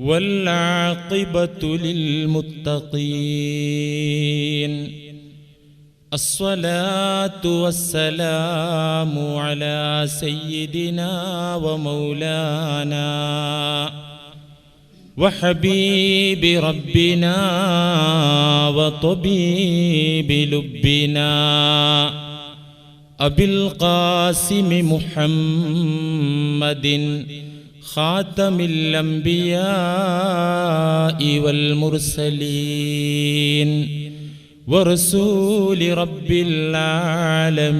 والعاقبة للمتقين. الصلاة والسلام على سيدنا ومولانا وحبيب ربنا وطبيب لبنا أبي القاسم محمد خاتم الأنبياء والمرسلين ورسول رب العالمين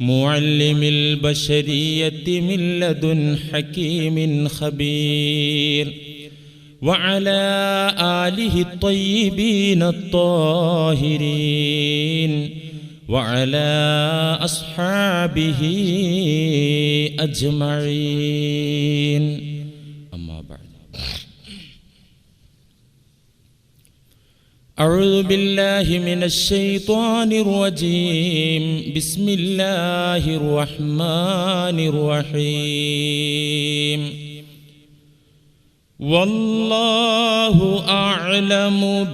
معلم البشرية من لدن حكيم خبير وعلى آله الطيبين الطاهرين وعلى أصحابه أجمعين. أما بعد. أعوذ بالله من الشيطان الرجيم. بسم الله الرحمن الرحيم. والله أعلم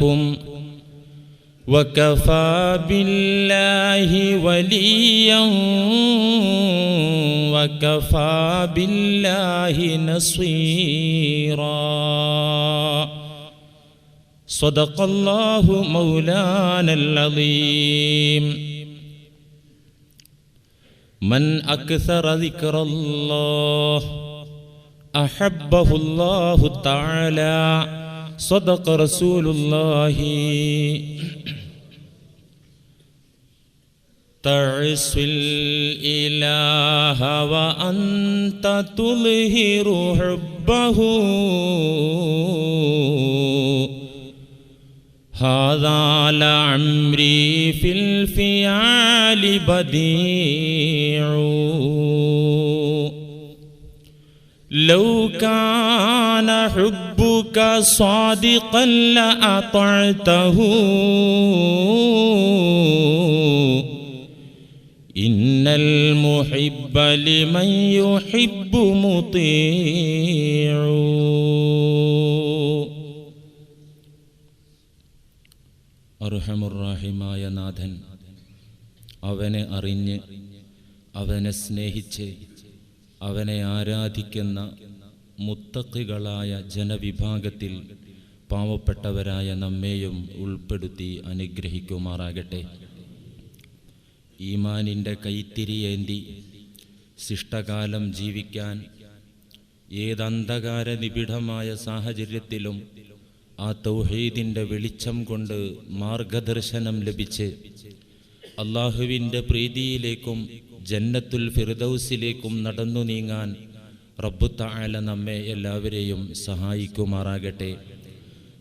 بأعدائكم وكفى بالله وليا وكفى بالله نصيرا. صدق الله مولانا العظيم. من أكثر ذكر الله أحبه الله تعالى صدق رسول الله. تعس الإله وأنت تظهر حبه. هذا لعمري في الفيال بديع. لو كان حبك صادقا لأطعته إن المحب لمن يحب مطيع അർഹമുറാഹിമായ നാഥൻ അവനെ അറിഞ്ഞ് അവനെ സ്നേഹിച്ച് അവനെ ആരാധിക്കുന്ന മുത്തക്കികളായ ജനവിഭാഗത്തിൽ പാവപ്പെട്ടവരായ നമ്മെയും ഉൾപ്പെടുത്തി അനുഗ്രഹിക്കുമാറാകട്ടെ. ഈമാനിന്റെ കൈത്തിരിയേന്തി ശിഷ്ടകാലം ജീവിക്കാൻ ഏതന്ധകാര നിബിഡമായ സാഹചര്യത്തിലും ആ തൗഹീദിന്റെ വെളിച്ചം കൊണ്ട് മാർഗദർശനം ലഭിച്ച് അള്ളാഹുവിന്റെ പ്രീതിയിലേക്കും ജന്നത്തുൽ ഫിർദൌസിലേക്കും നടന്നു നീങ്ങാൻ റബ്ബുത്തായാല നമ്മെ എല്ലാവരെയും സഹായിക്കുമാറാകട്ടെ.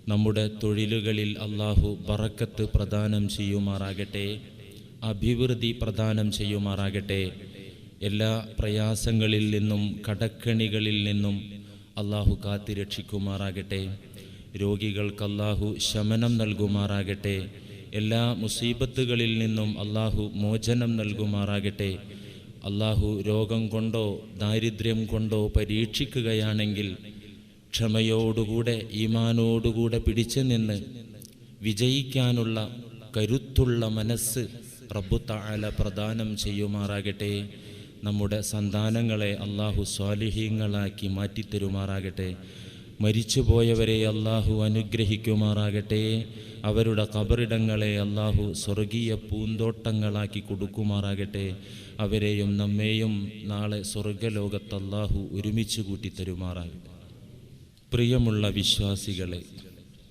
നമ്മുടെ തൊഴിലുകളിൽ അള്ളാഹു ബറക്കത്ത് പ്രദാനം ചെയ്യുമാറാകട്ടെ. അഭിവൃദ്ധി പ്രദാനം ചെയ്യുമാറാകട്ടെ. എല്ലാ പ്രയാസങ്ങളിൽ നിന്നും കടക്കണികളിൽ നിന്നും അള്ളാഹു കാത്തിരക്ഷിക്കുമാറാകട്ടെ രോഗികൾക്ക് അല്ലാഹു ശമനം നൽകുമാറാകട്ടെ. എല്ലാ മുസീബത്തുകളിൽ നിന്നും അള്ളാഹു മോചനം നൽകുമാറാകട്ടെ. അള്ളാഹു രോഗം കൊണ്ടോ ദാരിദ്ര്യം കൊണ്ടോ പരീക്ഷിക്കുകയാണെങ്കിൽ ക്ഷമയോടുകൂടെ ഈമാനോടുകൂടെ പിടിച്ചു നിന്ന് വിജയിക്കാനുള്ള കരുത്തുള്ള മനസ്സ് റബ്ബുത്താല പ്രദാനം ചെയ്യുമാറാകട്ടെ. നമ്മുടെ സന്താനങ്ങളെ അള്ളാഹു സ്വാലിഹീങ്ങളാക്കി മാറ്റിത്തരുമാറാകട്ടെ. മരിച്ചുപോയവരെ അള്ളാഹു അനുഗ്രഹിക്കുമാറാകട്ടെ. അവരുടെ കബറിടങ്ങളെ അള്ളാഹു സ്വർഗീയ പൂന്തോട്ടങ്ങളാക്കി കൊടുക്കുമാറാകട്ടെ. അവരെയും നമ്മെയും നാളെ സ്വർഗലോകത്ത് അള്ളാഹു ഒരുമിച്ച് കൂട്ടി തരുമാറാകട്ടെ പ്രിയമുള്ള വിശ്വാസികളെ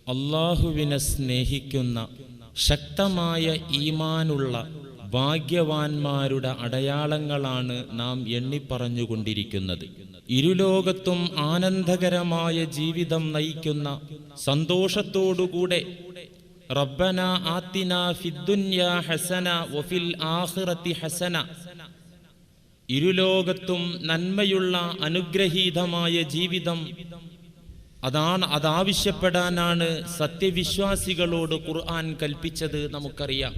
അള്ളാഹുവിനെ സ്നേഹിക്കുന്ന ശക്തമായ ഈമാനുള്ള ഭാഗ്യവാന്മാരുടെ അടയാളങ്ങളാണ് നാം എണ്ണിപ്പറഞ്ഞുകൊണ്ടിരിക്കുന്നത്. ഇരുലോകത്തും ആനന്ദകരമായ ജീവിതം നയിക്കുന്ന സന്തോഷത്തോടുകൂടെ റബ്ബന ആത്തിന ഫിദ്ദുന്യ ഹസന വഫിൽ ആഖിറത്തി ഹസന. ഇരുലോകത്തും നന്മയുള്ള അനുഗ്രഹീതമായ ജീവിതം അതാണ് അതാവശ്യപ്പെടാനാണ് സത്യവിശ്വാസികളോട് ഖുർആൻ കൽപ്പിച്ചത് നമുക്കറിയാം.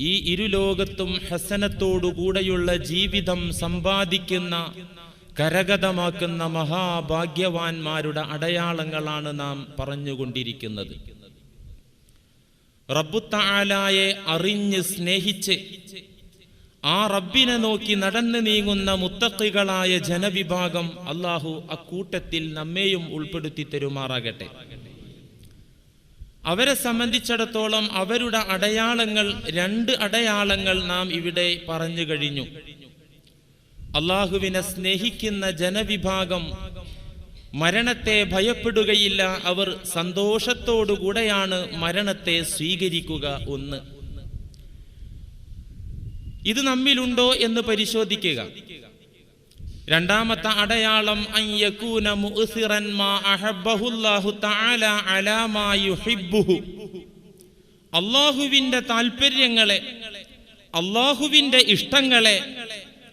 ഈ ഇരുലോകത്തും ഹസനത്തോടുകൂടെയുള്ള ജീവിതം സമ്പാദിക്കുന്ന കരഗതമാക്കുന്ന മഹാഭാഗ്യവാന്മാരുടെ അടയാളങ്ങളാണ് നാം പറഞ്ഞുകൊണ്ടിരിക്കുന്നത്. റബ്ബുത്താലായെ അറിഞ്ഞ് സ്നേഹിച്ച് ആ റബ്ബിനെ നോക്കി നടന്നു നീങ്ങുന്ന മുത്തക്കികളായ ജനവിഭാഗം അള്ളാഹു അക്കൂട്ടത്തിൽ നമ്മെയും ഉൾപ്പെടുത്തി തരുമാറാകട്ടെ. അവരെ സംബന്ധിച്ചിടത്തോളം അവരുടെ അടയാളങ്ങൾ രണ്ട് അടയാളങ്ങൾ നാം ഇവിടെ പറഞ്ഞു കഴിഞ്ഞു. അള്ളാഹുവിനെ സ്നേഹിക്കുന്ന ജനവിഭാഗം മരണത്തെ ഭയപ്പെടുകയില്ല അവർ സന്തോഷത്തോടുകൂടെയാണ് മരണത്തെ സ്വീകരിക്കുക ഒന്ന്. ഇത് നമ്മിലുണ്ടോ എന്ന് പരിശോധിക്കുക. രണ്ടാമത്തെ അടയാളം അള്ളാഹുവിന്റെ താല്പര്യങ്ങളെ അള്ളാഹുവിന്റെ ഇഷ്ടങ്ങളെ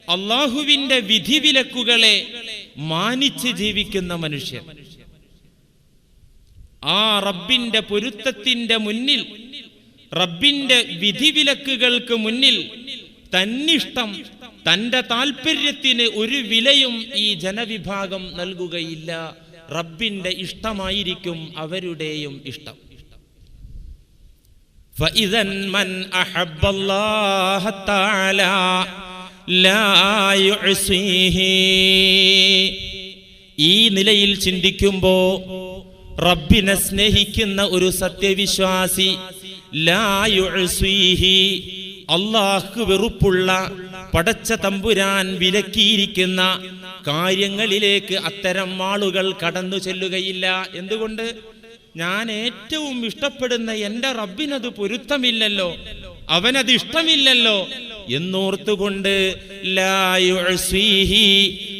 അള്ളാഹുവിന്റെ വിധിവിലക്കുകളെ മാനിച്ച് ജീവിക്കുന്ന മനുഷ്യൻ. ആ റബ്ബിന്റെ പൊരുത്തത്തിന്റെ മുന്നിൽ റബ്ബിന്റെ വിധിവിലക്കുകൾക്ക് മുന്നിൽ തന്നിഷ്ടം തന്റെ താല്പര്യത്തിന് ഒരു വിലയും ഈ ജനവിഭാഗം നൽകുകയില്ല റബ്ബിന്റെ ഇഷ്ടമായിരിക്കും അവരുടെയും ഇഷ്ടം فإذا من أحب الله تعالى لا يعصيه ഈ നിലയിൽ ചിന്തിക്കുമ്പോ റബ്ബിനെ സ്നേഹിക്കുന്ന ഒരു സത്യവിശ്വാസി ലാ യുഅ്സീഹി അള്ളാഹ് വെറുപ്പുള്ള പടച്ച തമ്പുരാൻ വിലക്കിയിരിക്കുന്ന കാര്യങ്ങളിലേക്ക് അത്തരം ആളുകൾ കടന്നു ചെല്ലുകയില്ല. എന്തുകൊണ്ട്? ഞാൻ ഏറ്റവും ഇഷ്ടപ്പെടുന്ന എന്റെ റബ്ബിനത് പൊരുത്തമില്ലല്ലോ. അവനത് ഇഷ്ടമില്ലല്ലോ. എന്നോർത്തുകൊണ്ട്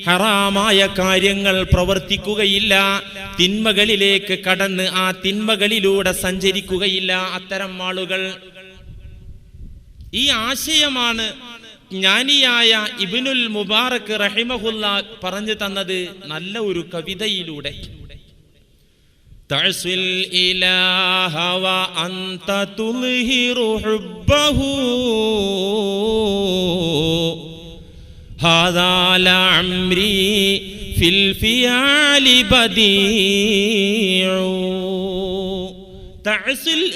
ഹറാമായ കാര്യങ്ങൾ പ്രവർത്തിക്കുകയില്ല. തിന്മകളിലേക്ക് കടന്ന് ആ തിന്മകളിലൂടെ സഞ്ചരിക്കുകയില്ല. അത്തരം ആളുകൾ ഈ ആശയമാണ് ജ്ഞാനിയായ ഇബിനുൽ മുബാറക് റഹിമഹുല്ല പറഞ്ഞു തന്നത് നല്ല ഒരു കവിതയിലൂടെ.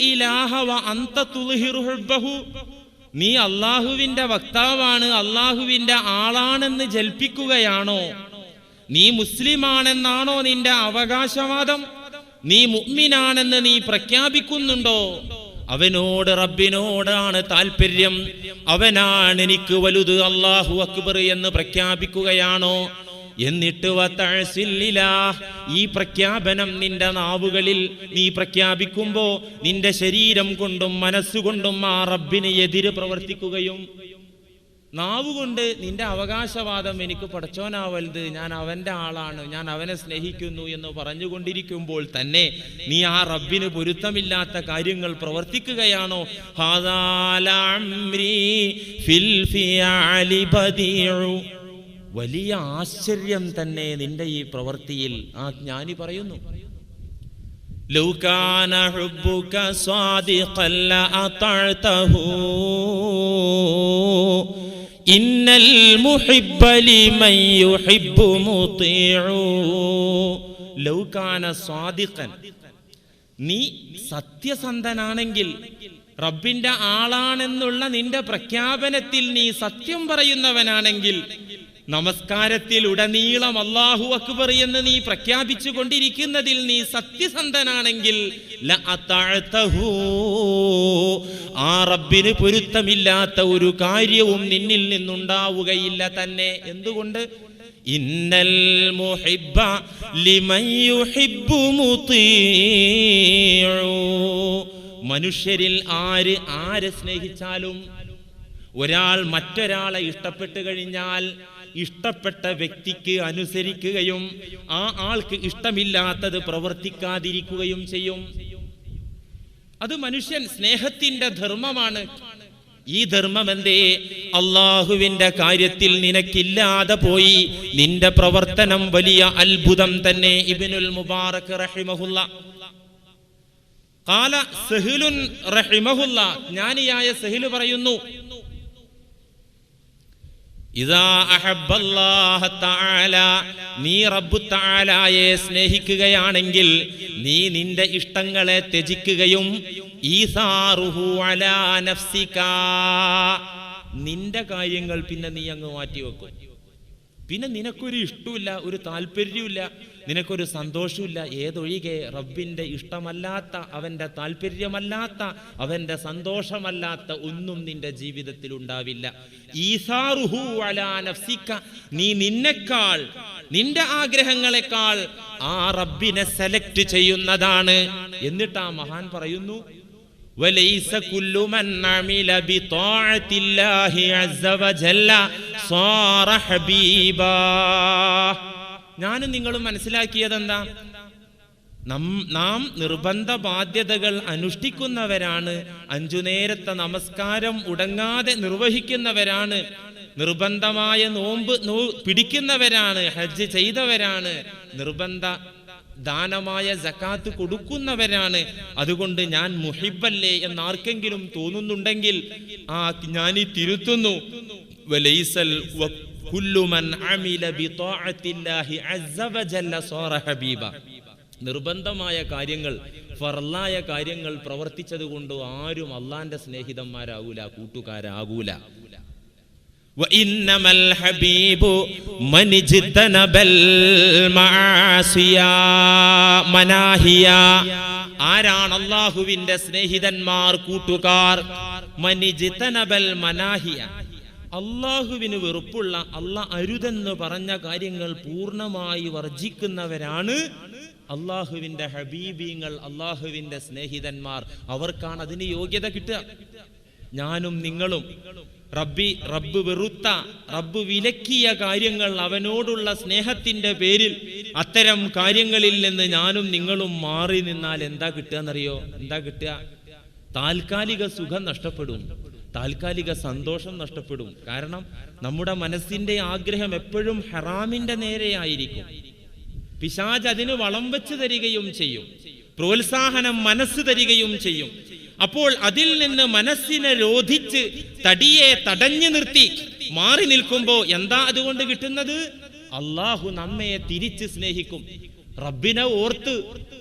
ഇലാഹവ അന്ത തുൽഹിറുഹു നീ അള്ളാഹുവിന്റെ വക്താവാണ് അള്ളാഹുവിന്റെ ആളാണെന്ന് ജൽപ്പിക്കുകയാണോ? നീ മുസ്ലിമാണെന്നാണോ നിന്റെ അവകാശവാദം? നീ മുഗ്മിനാണെന്ന് നീ പ്രഖ്യാപിക്കുന്നുണ്ടോ? അവനോട് റബ്ബിനോടാണ് താല്പര്യം അവനാണ് എനിക്ക് വലുത് അള്ളാഹു അക്ബർ എന്ന് പ്രഖ്യാപിക്കുകയാണോ? എന്നിട്ട് ഈ പ്രഖ്യാപനം നിന്റെ നാവുകളിൽ നീ പ്രഖ്യാപിക്കുമ്പോ നിന്റെ ശരീരം കൊണ്ടും മനസ്സുകൊണ്ടും ആ റബ്ബിന് എതിര് പ്രവർത്തിക്കുകയും നാവുകൊണ്ട് നിന്റെ അവകാശവാദം എനിക്ക് പടച്ചോനാവരുത് ഞാൻ അവന്റെ ആളാണ് ഞാൻ അവനെ സ്നേഹിക്കുന്നു എന്ന് പറഞ്ഞുകൊണ്ടിരിക്കുമ്പോൾ തന്നെ നീ ആ റബ്ബിന് പൊരുത്തമില്ലാത്ത കാര്യങ്ങൾ പ്രവർത്തിക്കുകയാണോ ഹാദാലംരി ഫിൽ ഫിയാലി. വലിയ ആശ്ചര്യം തന്നെ നിന്റെ ഈ പ്രവൃത്തിയിൽ ആ ജ്ഞാനി പറയുന്നു. ലൗകാന ഹുബ്ബുക സ്വാദിഖൻ ഇന്നൽ മുഹിബ്ബ യുഹിബ്ബു ലൗകാന സ്വാദിഖൻ നീ സത്യസന്ധനാണെങ്കിൽ റബ്ബിന്റെ ആളാണെന്നുള്ള നിന്റെ പ്രഖ്യാപനത്തിൽ നീ സത്യം പറയുന്നവനാണെങ്കിൽ നമസ്കാരത്തിൽ ഉടനീളം അള്ളാഹു അക്ബർ എന്ന് നീ പ്രഖ്യാപിച്ചു കൊണ്ടിരിക്കുന്നതിൽ നീ സത്യസന്ധനാണെങ്കിൽ. ആ റബ്ബിന് പൊരുത്തമില്ലാത്ത ഒരു കാര്യവും നിന്നിൽ നിന്നുണ്ടാവുകയില്ല തന്നെ എന്തുകൊണ്ട് ഇന്നൽ മുഹിബ്ബ യുഹിബ്ബു മുതീഉ. മനുഷ്യരിൽ ആര് ആരെ സ്നേഹിച്ചാലും ഒരാൾ മറ്റൊരാളെ ഇഷ്ടപ്പെട്ടു കഴിഞ്ഞാൽ ഇഷ്ടപ്പെട്ട വ്യക്തിക്ക് അനുസരിക്കുകയും ആ ആൾക്ക് ഇഷ്ടമില്ലാത്തത് പ്രവർത്തിക്കാതിരിക്കുകയും ചെയ്യും. അത് മനുഷ്യൻ സ്നേഹത്തിന്റെ ധർമ്മമാണ്. ഈ ധർമ്മം എന്തേ അള്ളാഹുവിന്റെ കാര്യത്തിൽ നിനക്കില്ലാതെ പോയി. നിന്റെ പ്രവർത്തനം വലിയ അത്ഭുതം തന്നെ ഇബിനുൽ മുബാറക് റഹിമഹുല്ല. കാല സഹിലുൻ റഹിമഹുല്ല ജ്ഞാനിയായ സെഹിലു പറയുന്നു നീ റബ്ബു താലായെ സ്നേഹിക്കുകയാണെങ്കിൽ നീ നിന്റെ ഇഷ്ടങ്ങളെ ത്യജിക്കുകയും നഫ്സിക. നിന്റെ കാര്യങ്ങൾ പിന്നെ നീ അങ്ങ് മാറ്റി വെക്കും പിന്നെ നിനക്കൊരു ഇഷ്ടമില്ല ഒരു താല്പര്യമില്ല നിനക്കൊരു സന്തോഷമില്ല ഏതൊഴികെ റബ്ബിന്റെ ഇഷ്ടമല്ലാത്ത അവന്റെ താല്പര്യമല്ലാത്ത അവന്റെ സന്തോഷമല്ലാത്ത ഒന്നും നിന്റെ ജീവിതത്തിൽ ഉണ്ടാവില്ല. നീ നിന്നെക്കാൾ നിന്റെ ആഗ്രഹങ്ങളെക്കാൾ ആ റബ്ബിനെ സെലക്ട് ചെയ്യുന്നതാണ്. എന്നിട്ട് ആ മഹാൻ പറയുന്നു وليس كل من عمل بطاعة الله عز وجل صار حبيبا ഞാനും നിങ്ങളും മനസ്സിലാക്കിയതെന്താ നം- നാം നിർബന്ധ ബാധ്യതകൾ അനുഷ്ഠിക്കുന്നവരാണ് അഞ്ചു നേരത്തെ നമസ്കാരം ഉടങ്ങാതെ നിർവഹിക്കുന്നവരാണ് നിർബന്ധമായ നോമ്പ് നോ- പിടിക്കുന്നവരാണ് ഹജ്ജ് ചെയ്തവരാണ് നിർബന്ധ ദാനമായ ജക്കാത്ത് കൊടുക്കുന്നവരാണ്. അതുകൊണ്ട് ഞാൻ മുഹിബല്ലേ എന്ന് ആർക്കെങ്കിലും തോന്നുന്നുണ്ടെങ്കിൽ ആ ഞാൻ ഈ തിരുത്തുന്നു നിർബന്ധമായ കാര്യങ്ങൾ ഫർലായ കാര്യങ്ങൾ പ്രവർത്തിച്ചത് കൊണ്ട് ആരും അള്ളാന്റെ സ്നേഹിതന്മാരാകൂല കൂട്ടുകാരാകൂല وإنما الحبيب من اجتنب المعاصي مناهي ആരാണ് അള്ളാഹുവിന്റെ സ്നേഹിതന്മാർ കൂട്ടുകാർ മനിജിതനബൽ മനാഹിയ അള്ളാഹുവിന് വെറുപ്പുള്ള അള്ളാഹ് അരുതെന്ന് പറഞ്ഞ കാര്യങ്ങൾ പൂർണ്ണമായി വർജിക്കുന്നവരാണ് അള്ളാഹുവിന്റെ ഹബീബീങ്ങൾ അള്ളാഹുവിന്റെ സ്നേഹിതന്മാർ അവർക്കാണ് അതിന് യോഗ്യത കിട്ടുക ഞാനും നിങ്ങളും റബ്ബി റബ്ബ് വെറുത്ത റബ്ബ് വിലക്കിയ കാര്യങ്ങൾ അവനോടുള്ള സ്നേഹത്തിന്റെ പേരിൽ അത്തരം കാര്യങ്ങളിൽ നിന്ന് ഞാനും നിങ്ങളും മാറി നിന്നാൽ എന്താ കിട്ടുക എന്നറിയോ എന്താ കിട്ടുക? താൽക്കാലിക സുഖം നഷ്ടപ്പെടും. താൽക്കാലിക സന്തോഷം നഷ്ടപ്പെടും. കാരണം നമ്മുടെ മനസ്സിന്റെ ആഗ്രഹം എപ്പോഴും ഹറാമിന്റെ നേരെയായിരിക്കും. പിശാജ് അതിന് വളം വെച്ച് തരികയും ചെയ്യും. പ്രോത്സാഹനം മനസ്സ് തരികയും ചെയ്യും. അപ്പോൾ അതിൽ നിന്ന് മനസ്സിനെ രോധിച്ച് തടിയെ തടഞ്ഞു നിർത്തി മാറി നിൽക്കുമ്പോ എന്താ അതുകൊണ്ട് കിട്ടുന്നത്? അള്ളാഹു നമ്മയെ തിരിച്ച് സ്നേഹിക്കും. റബ്ബിനെ ഓർത്ത്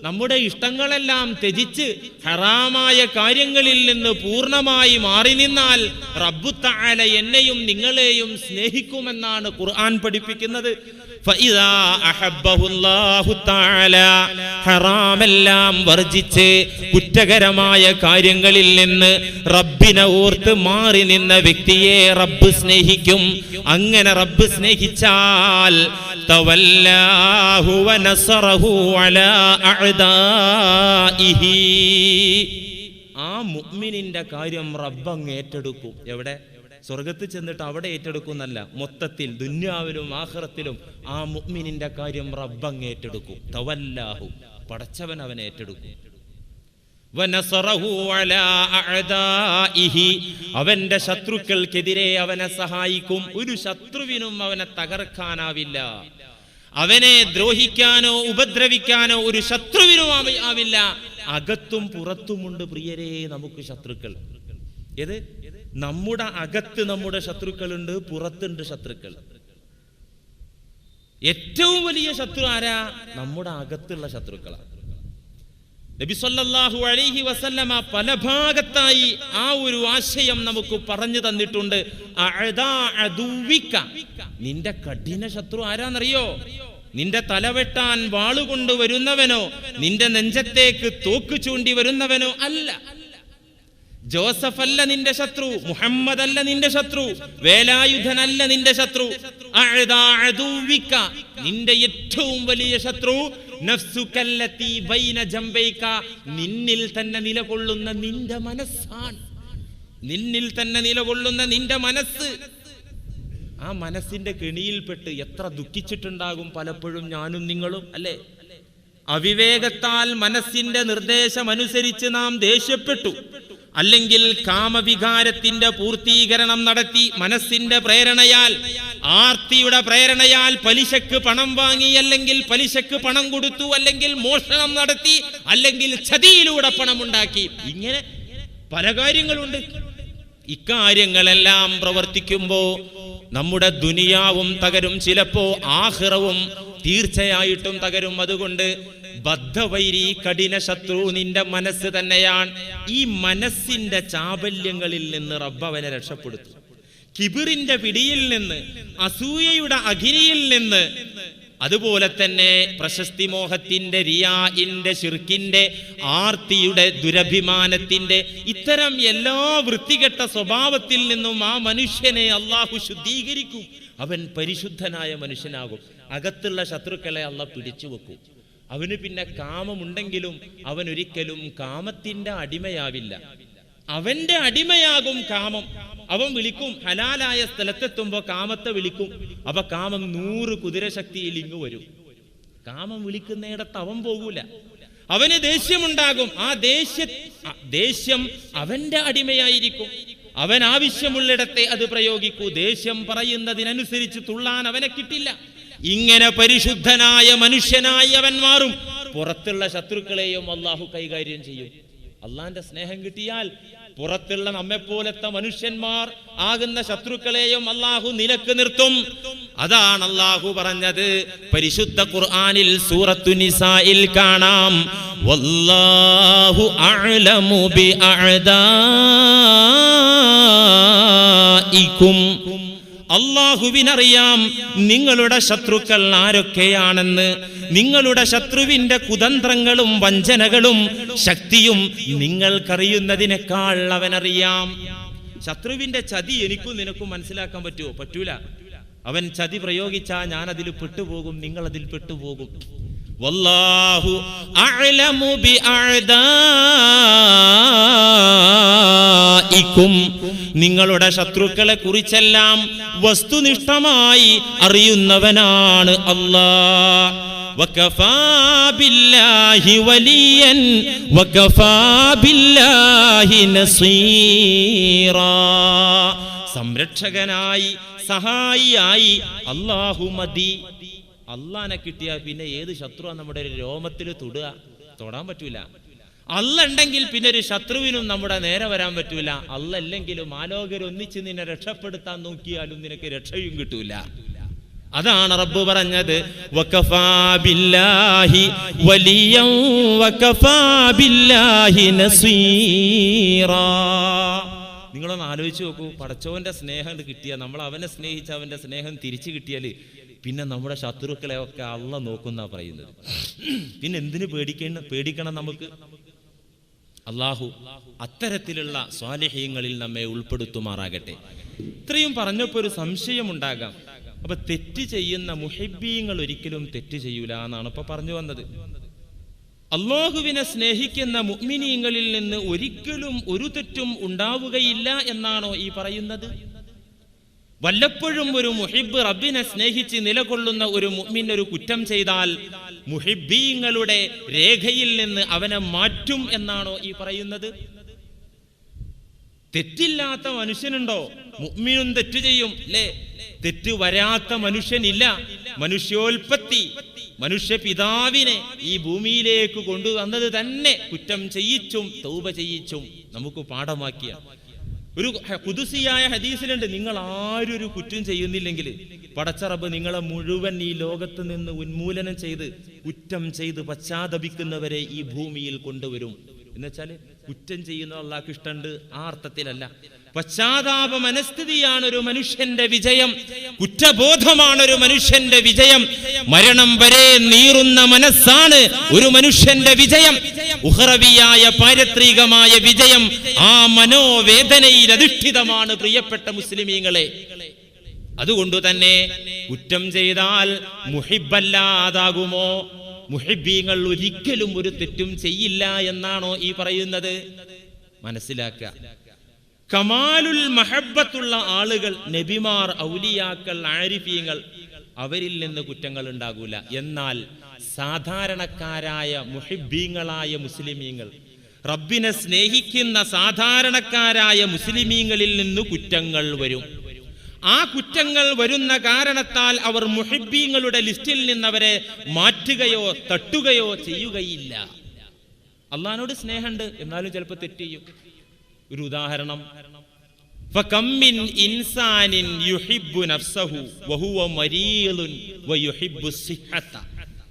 നമ്മുടെ ഇഷ്ടങ്ങളെല്ലാം ത്യജിച്ച് ഹറാമായ കാര്യങ്ങളിൽ നിന്ന് പൂർണമായി മാറി നിന്നാൽ റബ്ബുത്താല എന്നെയും നിങ്ങളെയും സ്നേഹിക്കുമെന്നാണ് ഖുർആൻ പഠിപ്പിക്കുന്നത്. ഹറാമെല്ലാം വർജിച്ച് കുറ്റകരമായ കാര്യങ്ങളിൽ നിന്ന് റബ്ബിനെ ഓർത്ത് മാറി നിന്ന വ്യക്തിയെ റബ്ബ് സ്നേഹിക്കും. അങ്ങനെ റബ്ബ് സ്നേഹിച്ചാൽ ആ മുഅ്മിനിന്റെ കാര്യം റബ്ബ് അങ്ങ് ഏറ്റെടുക്കും. എവിടെ? സ്വർഗത്തിൽ ചെന്നിട്ട് അവിടെ ഏറ്റെടുക്കുന്നല്ല. മൊത്തത്തിൽ ദുന്യാവിലും ആഹ്റത്തിലും ആ മുഅ്മിനിന്റെ കാര്യം റബ്ബ് അങ്ങ് ഏറ്റെടുക്കും. തവല്ലാഹു. പടച്ചവൻ അവൻ ഏറ്റെടുക്കും. അവന്റെ ശത്രുക്കൾക്കെതിരെ അവനെ സഹായിക്കും. ഒരു ശത്രുവിനും അവനെ തകർക്കാനാവില്ല. അവനെ ദ്രോഹിക്കാനോ ഉപദ്രവിക്കാനോ ഒരു ശത്രുവിനും ആവില്ല. അകത്തും പുറത്തുമുണ്ട് പ്രിയരെ നമുക്ക് ശത്രുക്കൾ. ഏത്? നമ്മുടെ അകത്ത് നമ്മുടെ ശത്രുക്കളുണ്ട് പുറത്തുണ്ട് ശത്രുക്കൾ. ഏറ്റവും വലിയ ശത്രു ആരാ? നമ്മുടെ അകത്തുള്ള ശത്രുക്കളാണ് നബി സല്ലല്ലാഹു അലൈഹി വസല്ലമ പല ഭാഗത്തായി ആ ഒരു ആശയം നമുക്ക് പറഞ്ഞു തന്നിട്ടുണ്ട്. നിന്റെ കഠിന ശത്രു ആരാന്നറിയോ നിന്റെ തലവെട്ടാൻ വാളുകൊണ്ട് വരുന്നവനോ നിന്റെ നെഞ്ചത്തേക്ക് തോക്ക് ചൂണ്ടി വരുന്നവനോ അല്ല ജോസഫ് അല്ല നിന്റെ ശത്രു മുഹമ്മദ് അല്ല നിന്റെ ശത്രു വേലായുധനല്ല നിന്റെ ശത്രു. നിന്റെ ഏറ്റവും വലിയ ശത്രു. നിന്നിൽ തന്നെ നിലകൊള്ളുന്ന നിന്റെ മനസ്സാണ്. നിന്നിൽ തന്നെ നിലകൊള്ളുന്ന നിന്റെ മനസ്സ്. ആ മനസ്സിന്റെ കെണിയിൽപ്പെട്ട് എത്ര ദുഃഖിച്ചിട്ടുണ്ടാകും പലപ്പോഴും ഞാനും നിങ്ങളും അല്ലേ? അവിവേകത്താൽ മനസ്സിന്റെ നിർദ്ദേശം അനുസരിച്ച് നാം ദേഷ്യപ്പെട്ടു. അല്ലെങ്കിൽ കാമവികാരത്തിന്റെ പൂർത്തീകരണം നടത്തി മനസ്സിന്റെ പ്രേരണയാൽ ആർത്തിയുടെ പ്രേരണയാൽ പലിശക്ക് പണം വാങ്ങി അല്ലെങ്കിൽ പലിശക്ക് പണം കൊടുത്തു അല്ലെങ്കിൽ മോഷണം നടത്തി അല്ലെങ്കിൽ ചതിയിലൂടെ പണം ഉണ്ടാക്കി ഇങ്ങനെ പല കാര്യങ്ങളുണ്ട്. ഇക്കാര്യങ്ങളെല്ലാം പ്രവർത്തിക്കുമ്പോ നമ്മുടെ ദുനിയാവും തകരും ചിലപ്പോ ആഹ്റവും തീർച്ചയായിട്ടും തകരും. അതുകൊണ്ട് ബദ്ധവൈരി കഠിന ശത്രു നിന്റെ മനസ്സ് തന്നെയാണ്. ഈ മനസ്സിന്റെ ചാബല്യങ്ങളിൽ നിന്ന് റബ്ബ് അവനെ രക്ഷപ്പെടുത്തും. കിബിറിന്റെ പിടിയിൽ നിന്ന് അസൂയയുടെ അഗ്നിയിൽ നിന്ന് അതുപോലെ തന്നെ പ്രശസ്തി മോഹത്തിന്റെ റിയാഇന്റെ ഷിർക്കിന്റെ ആർത്തിയുടെ ദുരഭിമാനത്തിന്റെ ഇത്തരം എല്ലാ വൃത്തികെട്ട സ്വഭാവത്തിൽ നിന്നും ആ മനുഷ്യനെ അള്ളാഹു ശുദ്ധീകരിക്കും. അവൻ പരിശുദ്ധനായ മനുഷ്യനാകും. അകത്തുള്ള ശത്രുക്കളെ അള്ള പിടിച്ചു വെക്കും. അവന് പിന്നെ കാമമുണ്ടെങ്കിലും അവൻ ഒരിക്കലും കാമത്തിന്റെ അടിമയാവില്ല. അവന്റെ അടിമയാകും കാമം. അവൻ വിളിക്കും ഹലാലായ സ്ഥലത്തെത്തുമ്പോ കാമത്തെ വിളിക്കും. അവ കാമം നൂറ് കുതിരശക്തിയിൽ ഇങ്ങു വരും. കാമം വിളിക്കുന്നിടത്ത് അവൻ പോകൂല. അവന് ദേഷ്യമുണ്ടാകും. ആ ദേഷ്യ ദേഷ്യം അവന്റെ അടിമയായിരിക്കും. അവൻ ആവശ്യമുള്ളിടത്തെ അത് പ്രയോഗിക്കൂ. ദേഷ്യം പറയുന്നതിനനുസരിച്ച് തുള്ളാൻ അവനെ കിട്ടില്ല. ഇങ്ങനെ പരിശുദ്ധനായ മനുഷ്യനായി അവൻ മാറും. പുറത്തുള്ള ശത്രുക്കളെയും അള്ളാഹു കൈകാര്യം ചെയ്യും. അള്ളാന്റെ സ്നേഹം കിട്ടിയാൽ പുറത്തുള്ള നമ്മെപ്പോലത്തെ മനുഷ്യന്മാർ ആകുന്ന ശത്രുക്കളെയും അള്ളാഹു നിലയ്ക്ക് നിർത്തും. അതാണ് അള്ളാഹു പറഞ്ഞത്. പരിശുദ്ധ ഖുർആനിൽ സൂറത്തു നിസായിൽ കാണാം. വല്ലാഹു അഅലമു ബി അഅദാഇക്കും അള്ളാഹുവിനറിയാം നിങ്ങളുടെ ശത്രുക്കൾ ആരൊക്കെയാണെന്ന്. നിങ്ങളുടെ ശത്രുവിന്റെ കുതന്ത്രങ്ങളും വഞ്ചനകളും ശക്തിയും നിങ്ങൾക്കറിയുന്നതിനേക്കാൾ അവനറിയാം. ശത്രുവിന്റെ ചതി എനിക്കും നിനക്കും മനസ്സിലാക്കാൻ പറ്റുമോ? പറ്റൂല. അവൻ ചതി പ്രയോഗിച്ചാൽ ഞാൻ അതിൽ പെട്ടുപോകും നിങ്ങൾ അതിൽ പെട്ടുപോകും. വല്ലാഹു അഅലമു ബിഅഅദാഇക്കും. നിങ്ങളുടെ ശത്രുക്കളെ കുറിച്ചെല്ലാം വസ്തുനിഷ്ഠമായി അറിയുന്നവനാണ് അല്ലാ വകഫാ ബില്ലാഹി വലിയൻ വകഫാ ബില്ലാഹി നസീറാ. സംരക്ഷകനായി സഹായിയായി അല്ലാഹു മതി. അള്ളാനെ കിട്ടിയാൽ പിന്നെ ഏത് ശത്രുവാ നമ്മുടെ ഒരു രോമത്തിൽ തൊടുക? തൊടാൻ പറ്റൂല. അല്ല ഉണ്ടെങ്കിൽ പിന്നെ ഒരു ശത്രുവിനും നമ്മുടെ നേരെ വരാൻ പറ്റൂല. അല്ല അല്ലെങ്കിലും ആലോകരൊന്നിച്ച് നിന്നെ രക്ഷപ്പെടുത്താൻ നോക്കിയാലും നിനക്ക് രക്ഷയും കിട്ടൂല. അതാണ് റബ്ബ് പറഞ്ഞത്. നിങ്ങളൊന്ന് ആലോചിച്ച് നോക്കൂ. പടച്ചോന്റെ സ്നേഹം കിട്ടിയാൽ നമ്മൾ അവനെ സ്നേഹിച്ച് അവന്റെ സ്നേഹം തിരിച്ചു കിട്ടിയാൽ പിന്നെ നമ്മുടെ ശത്രുക്കളെ ഒക്കെ അള്ള നോക്കുന്ന പറയുന്നത്. പിന്നെ എന്തിനു പേടിക്കണം പേടിക്കണം നമുക്ക്? അള്ളാഹു അത്തരത്തിലുള്ള സ്വാലിഹ്യങ്ങളിൽ നമ്മെ ഉൾപ്പെടുത്തുമാറാകട്ടെ. ഇത്രയും പറഞ്ഞപ്പോൾ ഒരു സംശയം ഉണ്ടാകാം. അപ്പൊ തെറ്റ് ചെയ്യുന്ന മുഹിബീങ്ങൾ ഒരിക്കലും തെറ്റ് ചെയ്യൂല എന്നാണ് ഇപ്പൊ പറഞ്ഞു വന്നത്. അള്ളാഹുവിനെ സ്നേഹിക്കുന്ന മുഅ്മിനീങ്ങളിൽ നിന്ന് ഒരിക്കലും ഒരു തെറ്റും ഉണ്ടാവുകയില്ല എന്നാണോ ഈ പറയുന്നത്? വല്ലപ്പോഴും ഒരു മുഹിബ് റബ്ബിനെ സ്നേഹിച്ച് നിലകൊള്ളുന്ന ഒരു മുഅ്മിൻ ഒരു കുറ്റം ചെയ്താൽ മുഹിബീങ്ങളുടെ രേഖയിൽ നിന്ന് അവനെ മാറ്റും എന്നാണോ ഈ പറയുന്നത്? തെറ്റില്ലാത്ത മനുഷ്യനുണ്ടോ? മുഹ്മിനും തെറ്റ് ചെയ്യും അല്ലേ തെറ്റ് വരാത്ത മനുഷ്യനില്ല. മനുഷ്യോൽപത്തി മനുഷ്യ പിതാവിനെ ഈ ഭൂമിയിലേക്ക് കൊണ്ടുവന്നത് തന്നെ കുറ്റം ചെയ്യിച്ചും തൗപ ചെയ്യിച്ചും നമുക്ക് പാഠമാക്കിയ ഒരു കുതുസിയായ ഹദീസിലുണ്ട്. നിങ്ങൾ ആരും ഒരു കുറ്റം ചെയ്യുന്നില്ലെങ്കിൽ പടച്ചറബ് നിങ്ങളെ മുഴുവൻ ഈ ലോകത്ത് നിന്ന് ഉന്മൂലനം ചെയ്ത് കുറ്റം ചെയ്ത് പശ്ചാത്തപിക്കുന്നവരെ ഈ ഭൂമിയിൽ കൊണ്ടുവരും. എന്നുവെച്ചാൽ കുറ്റം ചെയ്യുന്ന അള്ളാഹ്ക്ക് ഇഷ്ടമുണ്ട് ആ അർത്ഥത്തിലല്ല. പശ്ചാത്താപ മനസ്ഥിതിയാണ് ഒരു മനുഷ്യന്റെ വിജയം. കുറ്റബോധമാണ് ഒരു മനുഷ്യന്റെ വിജയം. മരണം വരെ നീറുന്ന മനസ്സാണ് ഒരു മനുഷ്യന്റെ വിജയം. ഉഹറവിയായ പാരത്രികമായ വിജയം ആ മനോവേദനയിൽ അധിഷ്ഠിതമാണ് പ്രിയപ്പെട്ട മുസ്ലിമീങ്ങളെ. അതുകൊണ്ട് തന്നെ കുറ്റം ചെയ്താൽ മുഹിബല്ലാതാകുമോ മുഹിബീങ്ങൾ ഒരിക്കലും ഒരു തെറ്റും ചെയ്യില്ല എന്നാണോ ഈ പറയുന്നത്? മനസ്സിലാക്കുക. കമാലുൽ മഹബത്തുള്ള ആളുകൾ നബിമാർ ഔലിയാക്കൾ ആരിഫീങ്ങൾ അവരിൽ നിന്ന് കുറ്റങ്ങൾ ഉണ്ടാകൂല. എന്നാൽ സാധാരണക്കാരായ മുഹിബീങ്ങളായ മുസ്ലിമീങ്ങൾ റബ്ബിനെ സ്നേഹിക്കുന്ന സാധാരണക്കാരായ മുസ്ലിമീങ്ങളിൽ നിന്ന് കുറ്റങ്ങൾ വരും. ആ കുറ്റങ്ങൾ വരുന്ന കാരണത്താൽ അവർ മുഹിബീങ്ങളുടെ ലിസ്റ്റിൽ നിന്നവരെ മാറ്റുകയോ തട്ടുകയോ ചെയ്യുകയില്ല. അള്ളഹാനോട് സ്നേഹമുണ്ട് എന്നാലും ചിലപ്പോൾ തെറ്റ് ചെയ്യും. ഒരു ഉദാഹരണം. ഇൻസാനിൻ യുഹിബ്ബു നഫ്സഹു മരീലുൻ വയുഹിബ്ബു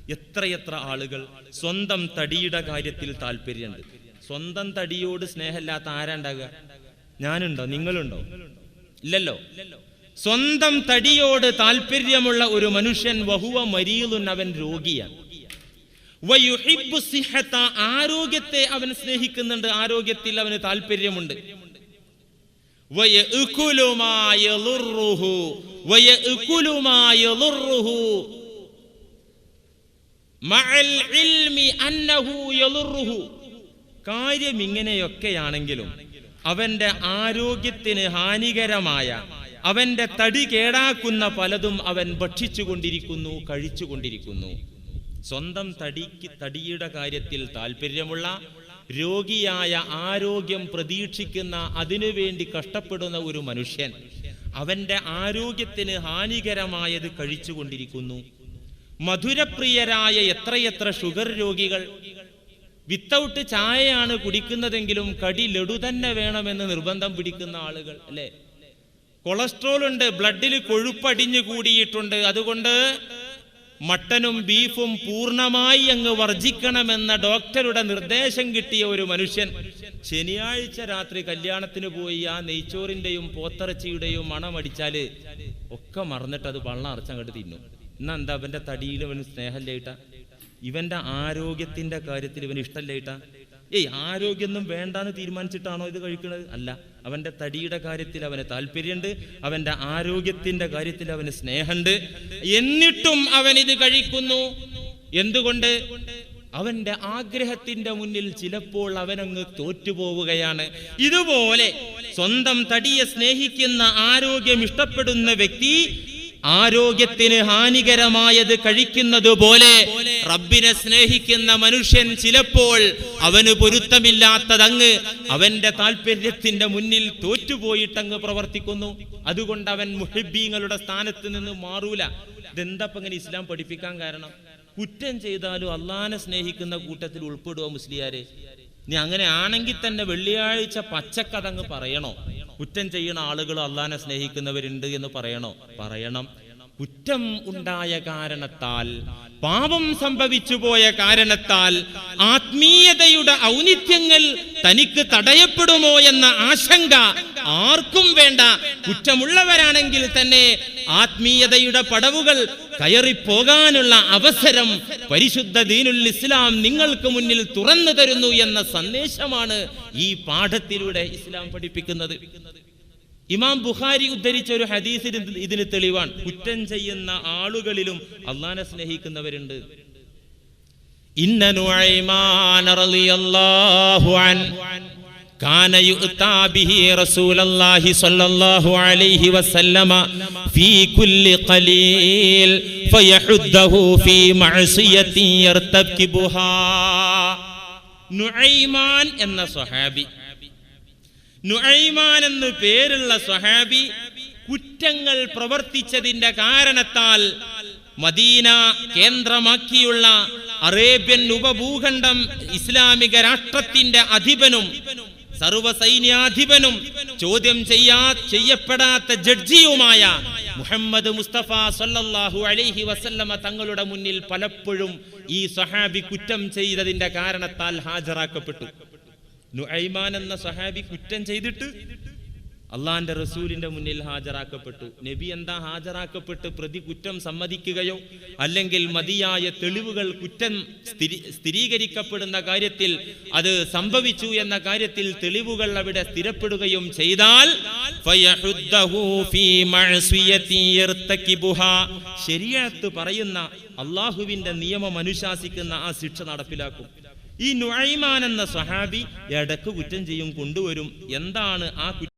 എത്രയെത്ര ആളുകൾ സ്വന്തം തടിയുടെ കാര്യത്തിൽ താല്പര്യമുണ്ട് സ്വന്തം തടിയോട് സ്നേഹമില്ലാത്ത ആരാണ്ടാകുക ഞാനുണ്ടോ? നിങ്ങളുണ്ടോ? ഇല്ലല്ലോ. സ്വന്തം തടിയോട് താല്പര്യമുള്ള ഒരു മനുഷ്യൻ വഹുവ മരീലുൻ അവൻ രോഗിയാണ്. ആരോഗ്യത്തെ അവൻ സ്നേഹിക്കുന്നുണ്ട് ആരോഗ്യത്തിൽ അവന് താല്പര്യമുണ്ട് കാര്യം ഇങ്ങനെയൊക്കെയാണെങ്കിലും അവന്റെ ആരോഗ്യത്തിന് ഹാനികരമായ അവന്റെ തടി കേടാക്കുന്ന പലതും അവൻ ഭക്ഷിച്ചുകൊണ്ടിരിക്കുന്നു കഴിച്ചുകൊണ്ടിരിക്കുന്നു. സ്വന്തം തടിക്ക് തടിയുടെ കാര്യത്തിൽ താല്പര്യമുള്ള രോഗിയായ ആരോഗ്യം പ്രതീക്ഷിക്കുന്ന അതിനുവേണ്ടി കഷ്ടപ്പെടുന്ന ഒരു മനുഷ്യൻ അവന്റെ ആരോഗ്യത്തിന് ഹാനികരമായത് കഴിച്ചുകൊണ്ടിരിക്കുന്നു. മധുരപ്രിയരായ എത്രയെത്ര ഷുഗർ രോഗികൾ വിത്തൗട്ട് ചായയാണ് കുടിക്കുന്നതെങ്കിലും കടി ലഡു തന്നെ വേണമെന്ന് നിർബന്ധം പിടിക്കുന്ന ആളുകൾ അല്ലേ? കൊളസ്ട്രോൾ ഉണ്ട് ബ്ലഡിൽ കൊഴുപ്പടിഞ്ഞു കൂടിയിട്ടുണ്ട്. അതുകൊണ്ട് മട്ടനും ബീഫും പൂർണമായി അങ്ങ് വർജിക്കണമെന്ന ഡോക്ടറുടെ നിർദ്ദേശം കിട്ടിയ ഒരു മനുഷ്യൻ ശനിയാഴ്ച രാത്രി കല്യാണത്തിന് പോയി ആ നെയ്ച്ചോറിന്റെയും പോത്തിറച്ചിയുടെയും മണമടിച്ചാൽ ഒക്കെ മറന്നിട്ട് അത് വള്ളം അറച്ചങ്ങോട്ട് തിന്നു. എന്നാ എന്താ അവന്റെ തടിയിൽ അവന് സ്നേഹമില്ലേട്ടാ ഇവന്റെ ആരോഗ്യത്തിന്റെ കാര്യത്തിൽ ഇവന് ഇഷ്ടമില്ലേട്ടാ ഏയ് ആരോഗ്യമൊന്നും വേണ്ടാന്ന് തീരുമാനിച്ചിട്ടാണോ ഇത് കഴിക്കുന്നത് അല്ല. അവന്റെ തടിയുടെ കാര്യത്തിൽ അവന് താല്പര്യമുണ്ട് അവന്റെ ആരോഗ്യത്തിന്റെ കാര്യത്തിൽ അവന് സ്നേഹമുണ്ട് എന്നിട്ടും അവൻ ഇത് കഴിക്കുന്നു. എന്തുകൊണ്ട്? അവന്റെ ആഗ്രഹത്തിന്റെ മുന്നിൽ ചിലപ്പോൾ അവനങ്ങ് തോറ്റുപോവുകയാണ്. ഇതുപോലെ സ്വന്തം തടിയെ സ്നേഹിക്കുന്ന ആരോഗ്യം ഇഷ്ടപ്പെടുന്ന വ്യക്തി ആരോഗ്യത്തിന് ഹാനികരമായത് കഴിക്കുന്നത് പോലെ റബ്ബിനെ സ്നേഹിക്കുന്ന മനുഷ്യൻ ചിലപ്പോൾ അവന് പൊരുത്തമില്ലാത്തതങ്ങ് അവന്റെ താല്പര്യത്തിന്റെ മുന്നിൽ തോറ്റുപോയിട്ടങ്ങ് പ്രവർത്തിക്കുന്നു. അതുകൊണ്ട് അവൻ മുഹിബീങ്ങളുടെ സ്ഥാനത്ത് നിന്ന് മാറൂല. ഇതെന്താ ഇങ്ങനെ ഇസ്ലാം പഠിപ്പിക്കാൻ കാരണം? കുറ്റം ചെയ്താലും അള്ളാനെ സ്നേഹിക്കുന്ന കൂട്ടത്തിൽ ഉൾപ്പെടുവോ മുസ്ലിയാരെ? നീ അങ്ങനെ ആണെങ്കിൽ തന്നെ വെള്ളിയാഴ്ച പച്ചക്കഥങ്ങ് പറയണോ? കുറ്റം ചെയ്യുന്ന ആളുകൾ അള്ളാനെ സ്നേഹിക്കുന്നവരുണ്ട് എന്ന് പറയണോ? പറയണം. കുറ്റം ഉണ്ടായ കാരണത്താൽ പാപം സംഭവിച്ചു പോയ കാരണത്താൽ ആത്മീയതയുടെ ഔന്നിത്യങ്ങൾ തനിക്ക് തടയപ്പെടുമോ എന്ന ആശങ്ക ആർക്കും വേണ്ട. കുറ്റമുള്ളവരാണെങ്കിൽ തന്നെ ആത്മീയതയുടെ പടവുകൾ കയറിപ്പോകാനുള്ള അവസരം പരിശുദ്ധ ദീനുൽ ഇസ്ലാം നിങ്ങൾക്ക് മുന്നിൽ തുറന്നു തരുന്നു എന്ന സന്ദേശമാണ് ഈ പാഠത്തിലൂടെ ഇസ്ലാം പഠിപ്പിക്കുന്നത്. ഇമാം ബുഖാരി ഉദ്ധരിച്ച ഒരു ഹദീസിൽ ഇതിന് തെളിവാണ്. കുറ്റം ചെയ്യുന്ന ആളുകളിലും അള്ളാനെ സ്നേഹിക്കുന്നവരുണ്ട്. ഇന്ന നുഅയ്മാൻ റളിയല്ലാഹു അൻ കാന യുഅ്താ റസൂലുള്ളാഹി സ്വല്ലല്ലാഹു അലൈഹി വസല്ലമ ഫീ കുല്ലി ഖലീൽ ഫയഹുദ്ദഹു ഫീ മഅസിയത്തിൻ യർതക്കിബുഹാ നുഅയ്മാൻ എന്ന സ്വഹാബി നുഐമാൻ എന്ന് പേരുള്ള സ്വഹാബി കുറ്റങ്ങൾ പ്രവർത്തിച്ചതിന്റെ കാരണത്താൽ മദീന കേന്ദ്രമാക്കിയുള്ള അറേബ്യൻ ഉപഭൂഖണ്ഡം ഇസ്ലാമിക രാഷ്ട്രത്തിന്റെ അധിപനും സർവസൈന്യാധിപനും ചോദ്യം ചെയ്യാ ചെയ്യപ്പെടാത്ത ജഡ്ജിയുമായ മുഹമ്മദ് മുസ്തഫ സല്ലല്ലാഹു അലൈഹി വസല്ലമ തങ്ങളുടെ മുന്നിൽ പലപ്പോഴും ഈ സഹാബി കുറ്റം ചെയ്തതിന്റെ കാരണത്താൽ ഹാജരാക്കപ്പെട്ടു. നുഐമാൻ എന്ന സഹാബി കുറ്റം ചെയ്തിട്ട് അള്ളാന്റെ റസൂലിന്റെ മുന്നിൽ ഹാജരാക്കപ്പെട്ടു നബി എന്താ ഹാജരാക്കപ്പെട്ട് പ്രതി കുറ്റം സമ്മതിക്കുകയോ അല്ലെങ്കിൽ മതിയായ തെളിവുകൾ കുറ്റം സ്ഥിരീ സ്ഥിരീകരിക്കപ്പെടുന്ന കാര്യത്തിൽ അത് സംഭവിച്ചു എന്ന കാര്യത്തിൽ തെളിവുകൾ അവിടെ സ്ഥിരപ്പെടുകയും ചെയ്താൽ. ശരീഅത്ത് പറയുന്ന അള്ളാഹുവിന്റെ നിയമം അനുശാസിക്കുന്ന ആ ശിക്ഷ നടപ്പിലാക്കും ഈ നുഐമാൻ എന്ന സഹാബി ഇടയ്ക്ക് കുറ്റം ചെയ്യും കൊണ്ടുവരും. എന്താണ് ആ